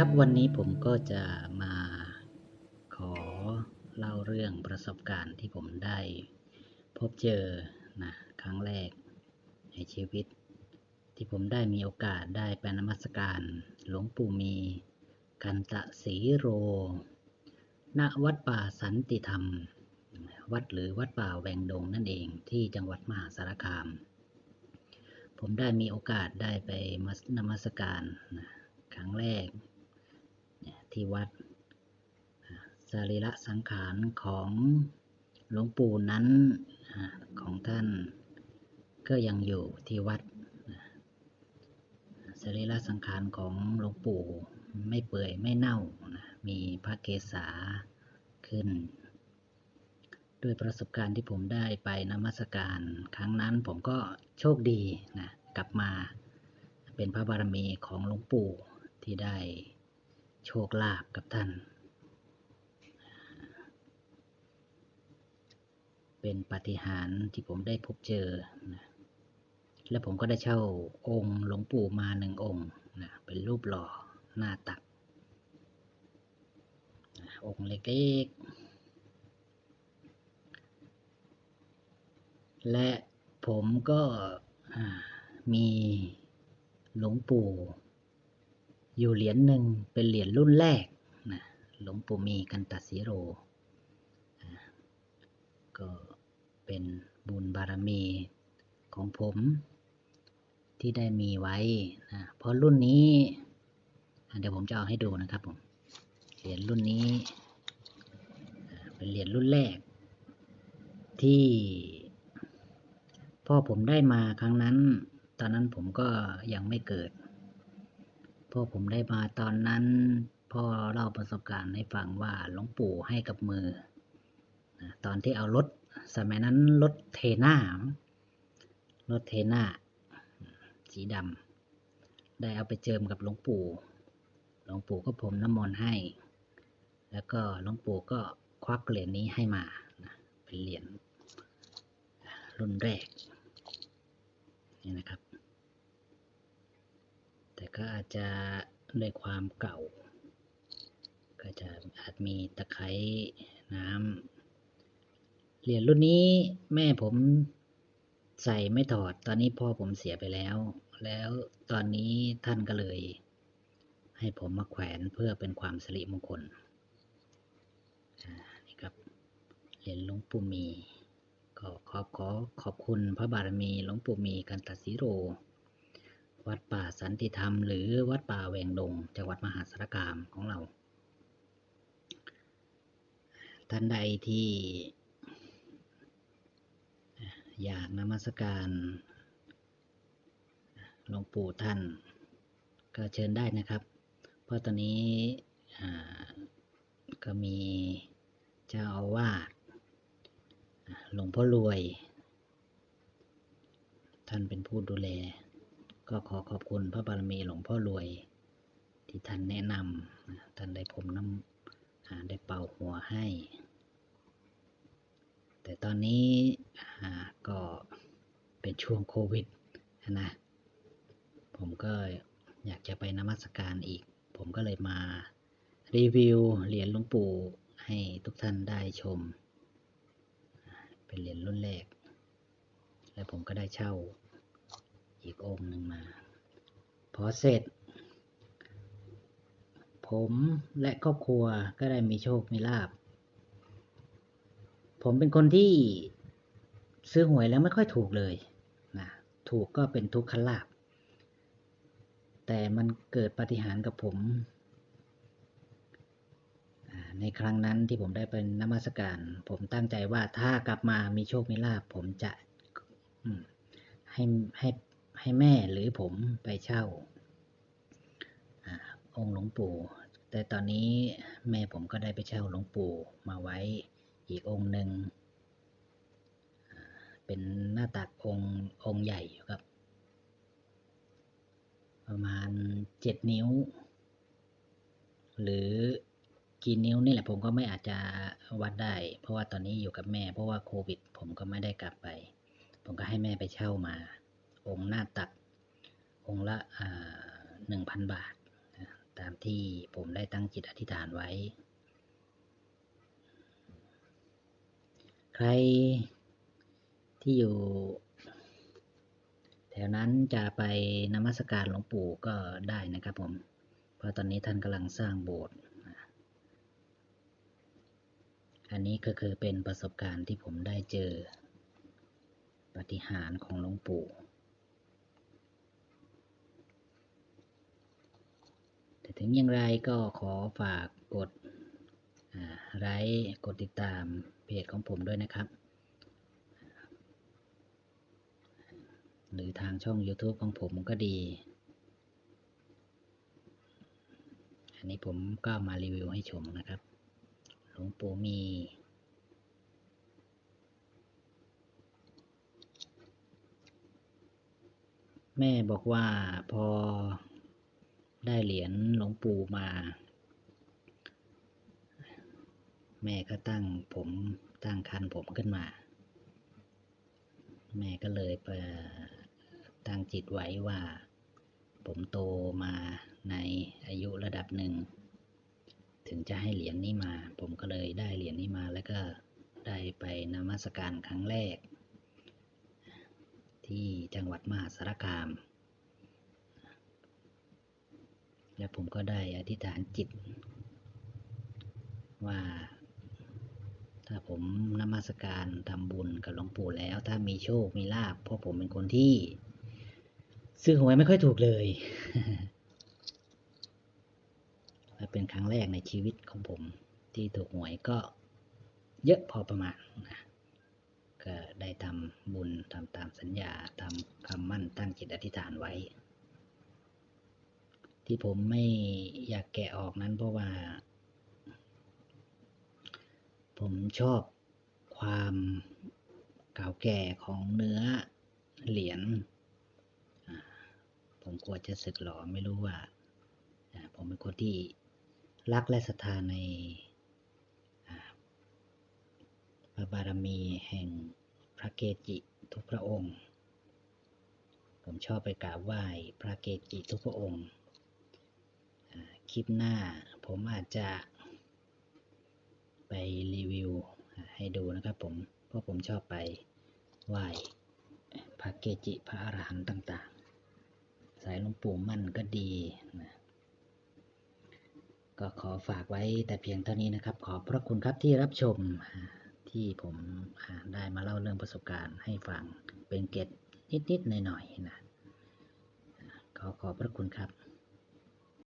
ครับวันนี้ผมก็จะมาขอเล่าเรื่องประสบการณ์ที่ผมได้พบเจอนะครั้งแรกในชีวิต ที่ผมได้มีโอกาสได้ไปนมัสการหลวงปู่มี กันตะสีโร ณวัดป่าสันติธรรม วัดหรือวัดป่าแวงดงนั่นเองที่จังหวัดมหาสารคาม ผมได้มีโอกาสได้ไปมนมัสการนะครั้งแรก ที่วัดอ่าสรีระสังขารของหลวงปู่นั้นของท่านก็ยังอยู่ที่วัดสรีระสังขารของหลวงปู่ไม่เปื่อยไม่เน่า มีพระเกศาขึ้น ด้วยประสบการณ์ที่ผมได้ไปนมัสการครั้งนั้นผมก็โชคดีนะกลับมาเป็นพระบารมีของหลวงปู่ที่ได้ โชคลาภกับท่าน เป็นปาฏิหาริย์ที่ผมได้พบเจอนะและผมก็ได้เช่าองค์หลวงปู่มาหนึ่งองค์นะเป็นรูปหล่อหน้าตักนะองค์เล็กๆ และผมก็มีหลวงปู่ อยู่เหรียญหนึ่งเป็นเหรียญรุ่นแรกนะหลวงปู่มีกันตัดสีโร ก็เป็นบุญบารมีของผมที่ได้มีไว้นะเพราะรุ่นนี้ เดี๋ยวผมจะเอาให้ดูนะครับผม เหรียญรุ่นนี้ เป็นเหรียญรุ่นแรก ที่พ่อผมได้มาครั้งนั้น ตอนนั้นผมก็ยังไม่เกิด พ่อผมได้มาตอนนั้น พ่อเล่าประสบการณ์ให้ฟังว่าหลวงปู่ให้กับมือ ตอนที่เอารถ สมัยนั้นรถเทน่ารถเทน่าสีดำได้เอาไปเจิมกับหลวงปู่ หลวงปู่ก็พรมน้ำมนต์ให้ แล้วก็หลวงปู่ก็ควักเหรียญนี้ให้มาเป็นเหรียญรุ่นแรกนี่นะครับ ก็อาจจะด้วยความเก่า ก็จะอาจมีตะไคร้น้ำเหรียญรุ่นนี้แม่ผมใส่ไม่ถอด ตอนนี้พ่อผมเสียไปแล้ว แล้วตอนนี้ท่านก็เลย ให้ผมมาแขวนเพื่อเป็นความสิริมงคลนี่ครับเหรียญหลวงปู่มี ก็ขอขอขอบคุณพระบารมีหลวงปู่มีกันตสีโร วัดป่าสันติธรรม หรือวัดป่าแหวงดงจังหวัดมหาสารคามของเรา ท่านใดที่ อยากนมัสการหลวงปู่ท่าน ก็เชิญได้นะครับ เพราะตอนนี้ก็มีเจ้าอาวาสหลวงพ่อรวย ท่านเป็นผู้ดูแล ก็ขอขอบคุณพระบารมีหลวงพ่อรวย ที่ท่านแนะนำท่านได้ผมน้ำได้เป่าหัวให้ แต่ตอนนี้ก็เป็นช่วงโควิดนะผมก็อยากจะไปนมัสการอีก ผมก็เลยมารีวิวเหรียญหลวงปู่ให้ทุกท่านได้ชม เป็นเหรียญรุ่นแรก แล้วผมก็ได้เช่า อีกองค์หนึ่งมา พอเสร็จ ผมและครอบครัวก็ได้มีโชคมีลาบ ผมเป็นคนที่ซื้อหวยแล้วไม่ค่อยถูกเลยนะถูกก็เป็นทุกขลาบ แต่มันเกิดปาฏิหาริย์กับผม ในครั้งนั้นที่ผมได้เป็นนมัสการ ผมตั้งใจว่าถ้ากลับมามีโชคมีลาบผมจะให้ให้ ให้แม่หรือผมไปเช่าอองค์หลวงปู่ แต่ตอนนี้แม่ผมก็ได้ไปเช่าหลวงปู่มาไว้อีกองค์หนึ่งเป็นหน้าตักองค์องค์ใหญ่อยู่ครับ ประมาณเจ็ดนิ้ว หรือกี่นิ้วนี่แหละผมก็ไม่อาจจะวัดได้ เพราะว่าตอนนี้อยู่กับแม่ เพราะว่าโควิด ผมก็ไม่ได้กลับไป ผมก็ให้แม่ไปเช่ามา องค์หน้าตัก องค์ละหนึ่งพันบาท ตามที่ผมได้ตั้งจิตอธิษฐานไว้ ใครที่อยู่แถวนั้นจะไปนมัสการหลวงปู่ก็ได้นะครับผม เพราะตอนนี้ท่านกำลังสร้างโบสถ์อันนี้ก็คือเป็นประสบการณ์ที่ผมได้เจอปฏิหารของหลวงปู่ แต่ถึ งอย่างไรก็ขอฝากกดไลค์กดติดตามเพจของผมด้วยนะครับ หรือทางช่อง YouTube ของผมก็ดี อันนี้ผมก็มารีวิวให้ชมนะครับ หลวงปู่มีแม่บอกว่าพอ เหรียญหลวงปู่มา แม่ก็ตั้งผมตั้งคันผมขึ้นมา แม่ก็เลยไปตั้งจิตไว้ว่า ผมโตมาในอายุระดับหนึ่ง ถึงจะให้เหรียญนี้มา ผมก็เลยได้เหรียญนี้มาแล้วก็ได้ไปนมัสการครั้งแรก ที่จังหวัดมหาสารคาม และผมก็ได้อธิษฐานจิต ว่า ถ้าผมนมัสการทำบุญกับหลวงปู่แล้ว ถ้ามีโชคมีลาภเพราะผมเป็นคนที่ ซื้อหวยไม่ค่อยถูกเลยและเป็นครั้งแรกในชีวิตของผม ที่ถูกหวยก็เยอะพอประมาณนะก็ได้ทำบุญทำตามสัญญาทำคำมั่นตั้งจิตอธิษฐานไว้ ที่ผมไม่อยากแกะออกนั้นเพราะว่า ผมชอบความเก่าแก่ของเนื้อเหรียญผมกลัวจะสึกหรอไม่รู้ว่า ผมเป็นคนที่รักและศรัทธาในพระบารมีแห่งพระเกจิทุกพระองค์ ผมชอบไปกราบไหว้พระเกจิทุกพระองค์ คลิปหน้า ผมอาจจะ ไปรีวิวให้ดูนะครับผม เพราะผมชอบไปไหว้พระเกจิพระอรหันต์ต่าง ๆ สายหลวงปู่มั่นก็ดีนะก็ขอฝากไว้แต่เพียงเท่านี้นะครับ ขอบพระคุณครับที่รับชมที่ผมได้มาเล่าเรื่องประสบการณ์ให้ฟังเป็นเกร็ดนิด ๆ หน่อย ๆ นะ ขอขอบพระคุณครับ